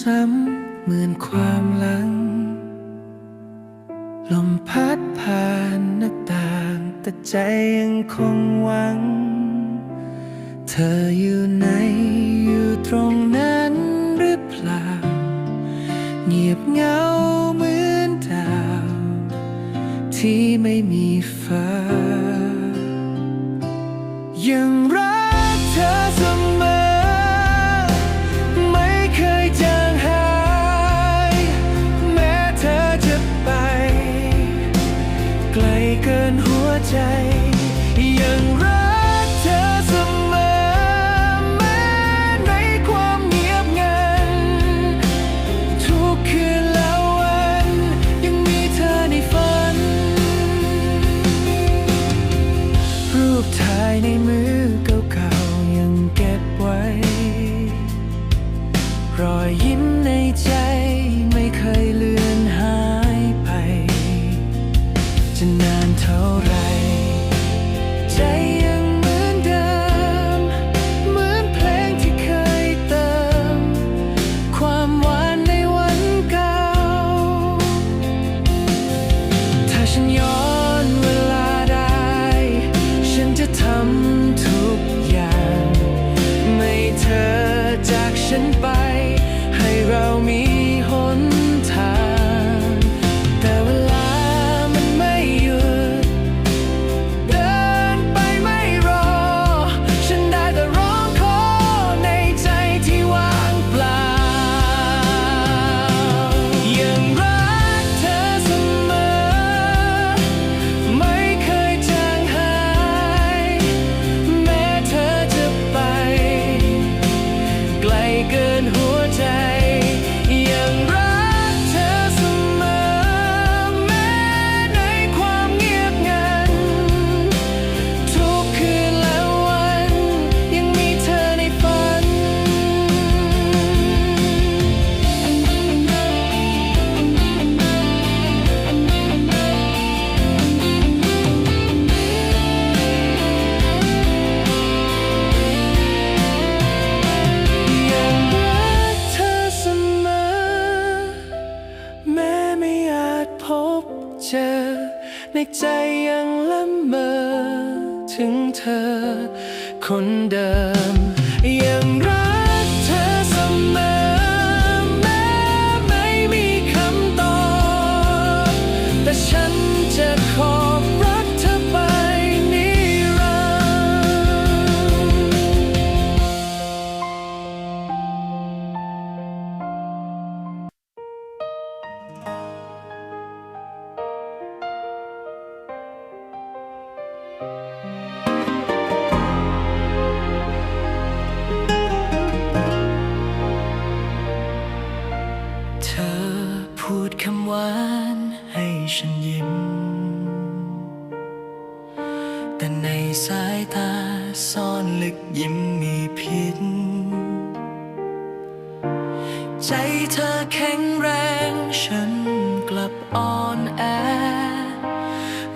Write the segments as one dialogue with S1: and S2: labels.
S1: ซ้ำๆเหมือนความหลัง ลมพัดผ่านหน้าต่าง แต่ใจยังคงหวัง เธออยู่ไหนอยู่ตรงนั้นหรือเปล่า เงียบเงาเหมือนดาว ที่ไม่มี change. ถึงเธอ คนเดิมยังรัก สายตาซ่อนลึกยิ้มมีพิษ ใจเธอแข็งแรงฉันกลับอ่อนแอ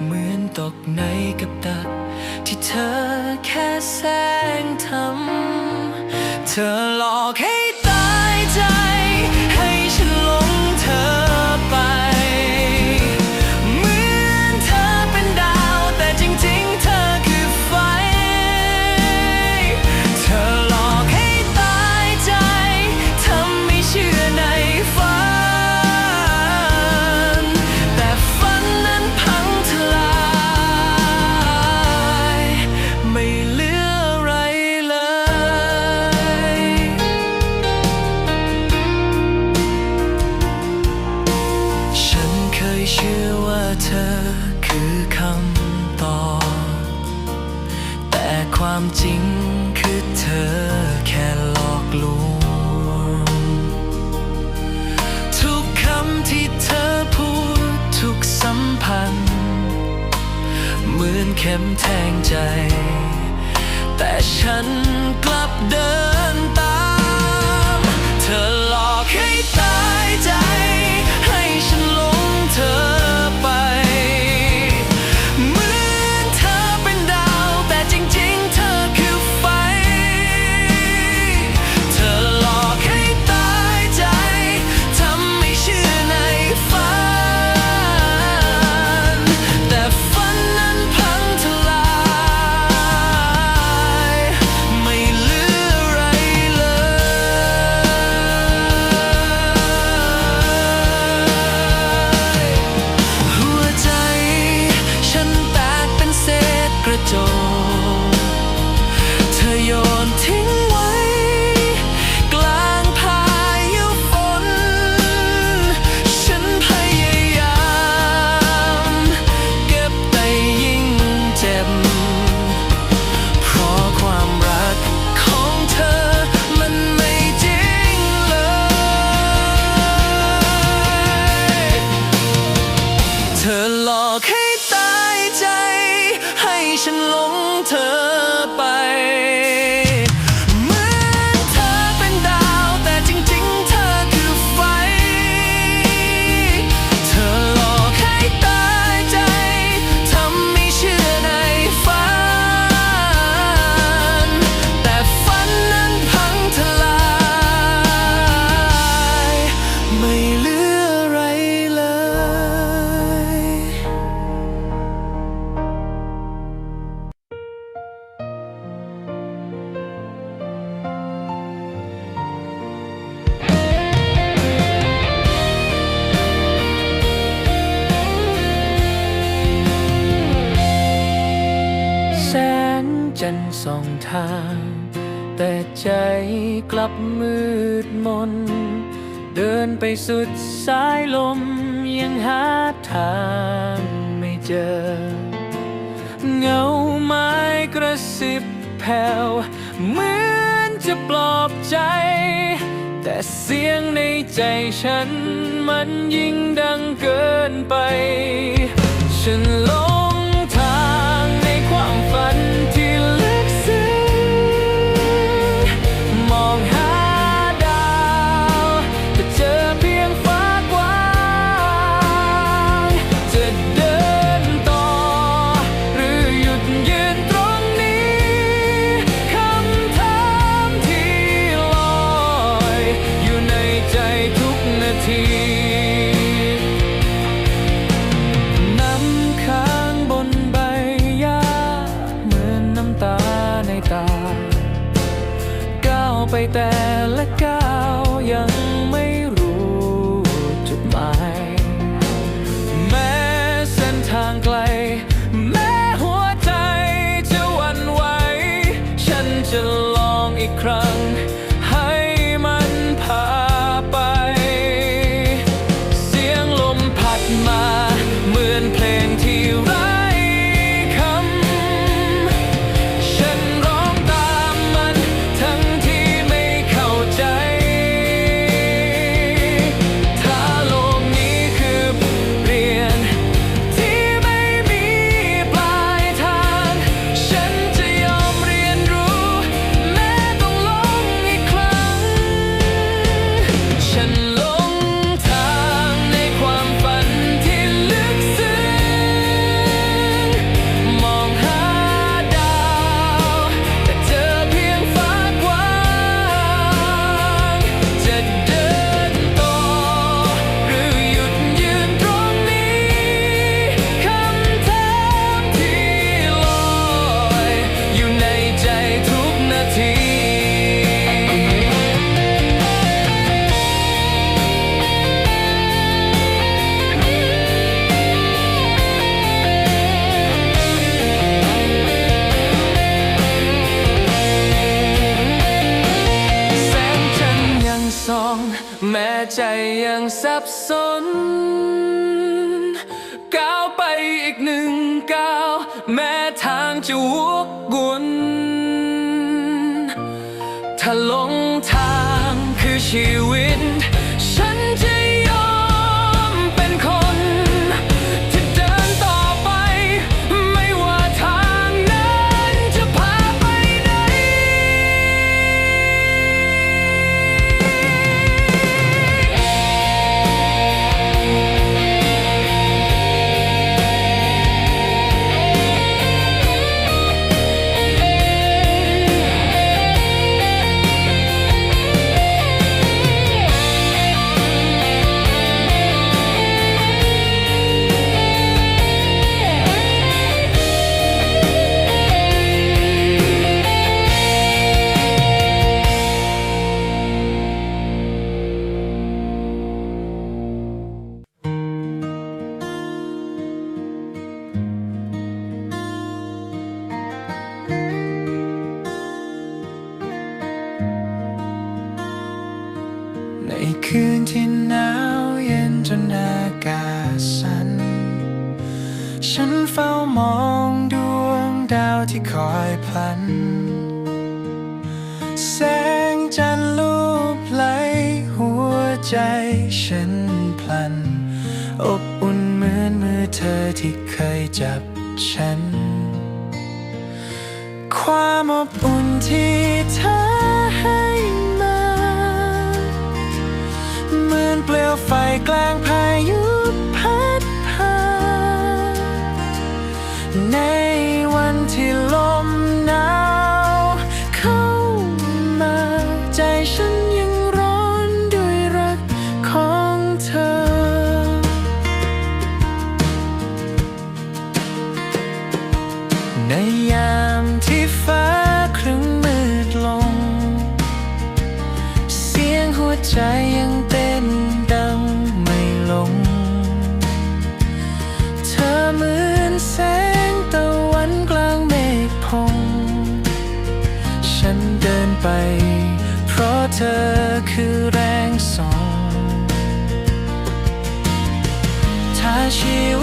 S1: เหมือนตกในกับตักที่เธอแค่แสงทำเธอ สิบแผ่วเหมือนจะปลอบใจ แต่เสียงในใจฉันมันยิ่งดังเกินไป ฉันลง that นอากาศสัน ฉันเฝ้ามองดวงดาวที่คอยพลัน แสงจันทร์ลูบไหลหัวใจ ในวันที่ 的虚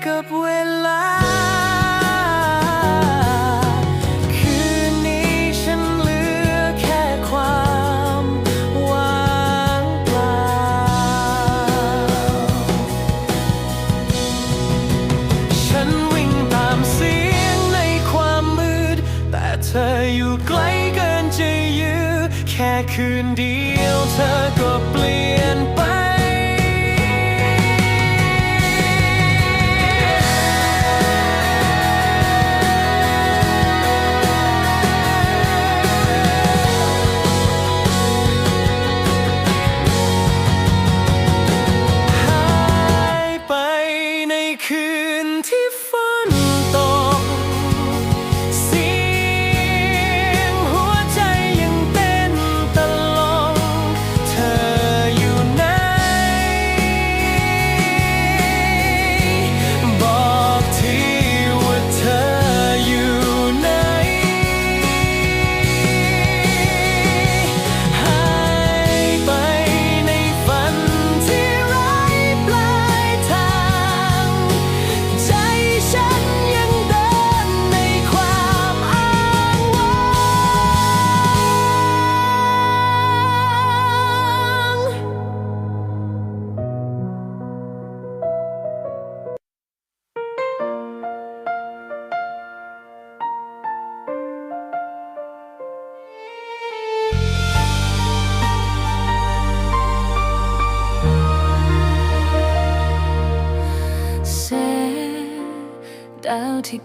S1: wake up well.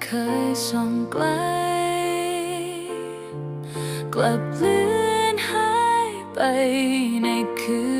S1: เคยส่องไกล กลับเลือนหายไปในคืน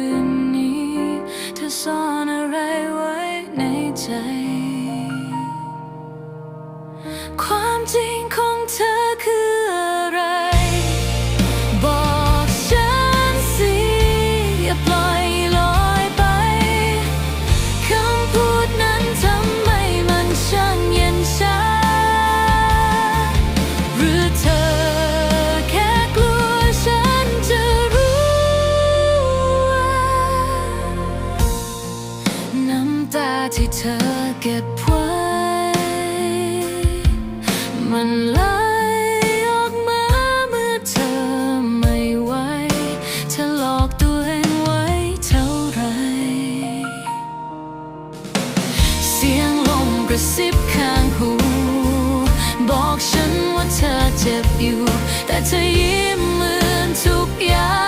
S1: เธอเจ็บอยู่
S2: แต่เธอยิ้มเหมือนทุกอย่าง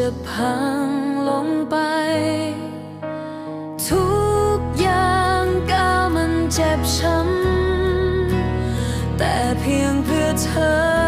S2: จะพังลงไป ทุกอย่างก้ามันเจ็บช้ำแต่เพียงเพื่อเธอ